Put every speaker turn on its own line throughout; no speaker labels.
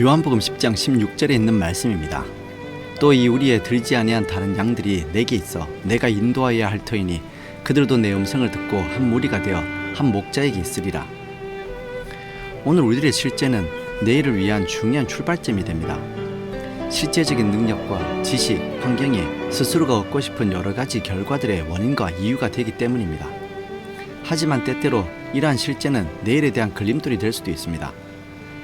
요한복음 10장 16절에 있는 말씀입니다. 또 이 우리에 들지 아니한 다른 양들이 내게 있어 내가 인도하여야 할 터이니 그들도 내 음성을 듣고 한 무리가 되어 한 목자에게 있으리라. 오늘 우리들의 실제는 내일을 위한 중요한 출발점이 됩니다. 실제적인 능력과 지식, 환경이 스스로가 얻고 싶은 여러 가지 결과들의 원인과 이유가 되기 때문입니다. 하지만 때때로 이러한 실제는 내일에 대한 걸림돌이 될 수도 있습니다.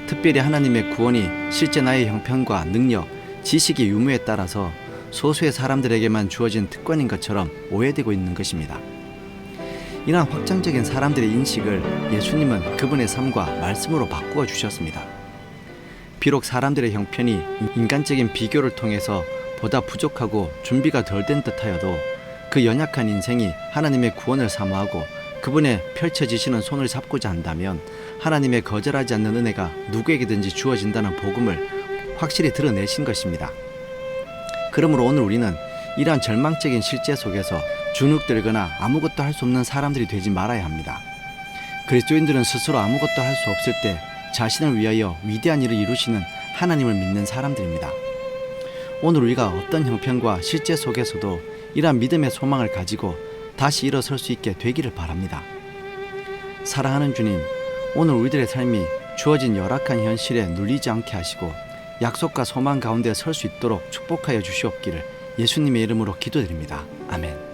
특별히 하나님의 구원이 실제 나의 형편과 능력, 지식의 유무에 따라서 소수의 사람들에게만 주어진 특권인 것처럼 오해되고 있는 것입니다. 이러한 확장적인 사람들의 인식을 예수님은 그분의 삶과 말씀으로 바꾸어 주셨습니다. 비록 사람들의 형편이 인간적인 비교를 통해서 보다 부족하고 준비가 덜 된 듯하여도 그 연약한 인생이 하나님의 구원을 사모하고 그분의 펼쳐지시는 손을 잡고자 한다면 하나님의 거절하지 않는 은혜가 누구에게든지 주어진다는 복음을 확실히 드러내신 것입니다. 그러므로 오늘 우리는 이러한 절망적인 실제 속에서 주눅들거나 아무것도 할 수 없는 사람들이 되지 말아야 합니다. 그리스도인들은 스스로 아무것도 할 수 없을 때 자신을 위하여 위대한 일을 이루시는 하나님을 믿는 사람들입니다. 오늘 우리가 어떤 형편과 실제 속에서도 이러한 믿음의 소망을 가지고 다시 일어설 수 있게 되기를 바랍니다. 사랑하는 주님, 오늘 우리들의 삶이 주어진 열악한 현실에 눌리지 않게 하시고 약속과 소망 가운데 설 수 있도록 축복하여 주시옵기를 예수님의 이름으로 기도드립니다. 아멘.